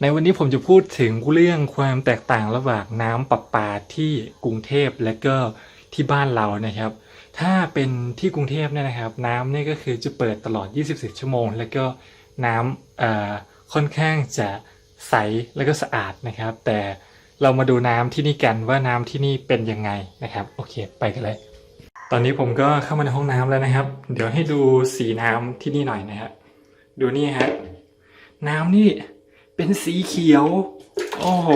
ในวันนี้ผมจะพูดถึงเรื่องความแตกต่างระหว่างน้ำประปาที่กรุงเทพและก็ที่บ้านเรานะครับ ถ้าเป็นที่กรุงเทพเนี่ยนะครับ น้ำนี่ก็คือจะเปิดตลอด 24 ชั่วโมง แล้วก็น้ำค่อนข้างจะใสแล้วก็สะอาดนะครับ แต่เรามาดูน้ำที่นี่กันว่าน้ำที่นี่เป็นยังไงนะครับ โอเค ไปกันเลย ตอนนี้ผมก็เข้ามาในห้องน้ำแล้วนะครับ เดี๋ยวให้ดูสีน้ำที่นี่หน่อยนะครับดูนี่ฮะน้ำนี่ เป็นสีเขียว โอ้โห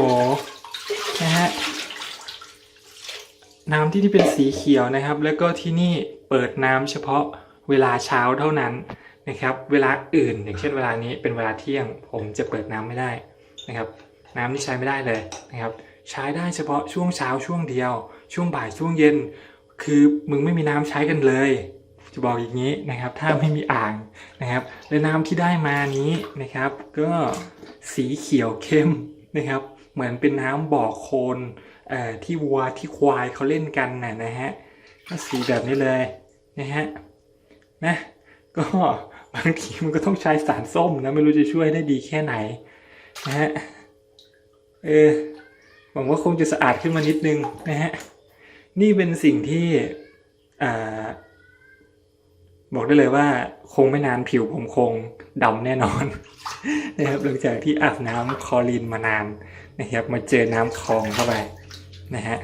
นะฮะ น้ำที่นี่เป็นสีเขียวนะครับ แล้วก็ที่นี่เปิดน้ำเฉพาะเวลาเช้าเท่านั้นนะครับ เวลาอื่น อย่างเช่นเวลานี้เป็นเวลาเที่ยง ผมจะเปิดน้ำไม่ได้นะครับ น้ำนี่ใช้ไม่ได้เลยนะครับ ใช้ได้เฉพาะช่วงเช้าช่วงเดียว ช่วงบ่ายช่วงเย็น คือมึงไม่มีน้ำใช้กันเลย จะบอกอย่างนี้นะครับ ถ้าไม่มีอ่างนะครับ และน้ำที่ได้มานี้นะครับ ก็สีเขียวเข้มนะครับ เหมือนเป็นน้ำบ่อโคลนเอ่อที่วัวที่ควายเขาเล่นกันนะนะฮะก็สีแบบนี้เลยนะฮะนะก็บางทีมันก็ต้องใช้สารส้มนะไม่รู้จะช่วยได้ดีแค่ไหนนะฮะเออหวังว่าคงจะสะอาดขึ้นมานิดนึงนะฮะนี่เป็นสิ่งที่อ่า บอกได้เลยว่าคงไม่นานผิวผมคงดำแน่นอนนะครับหลังจากที่อาบน้ำคลอรีนมานานนะครับ มาเจอน้ำคลองเข้าไปนะฮะ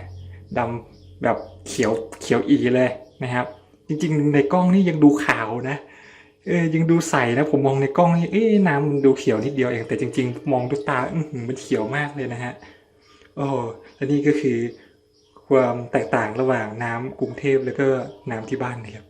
ดำแบบเขียวเขียวอีเลยนะครับ จริงๆในกล้องนี่ยังดูขาวนะเออยังดูใสนะผมมองในกล้องนี่เอ๊น้ำมันดูเขียวนิดเดียวเองแต่จริง ๆ มองด้วยตาอืมันเขียวมากเลยนะฮะโอ้และนี่ก็คือความแตกต่างระหว่างน้ำกรุงเทพแล้วก็น้ำที่บ้านนะครับ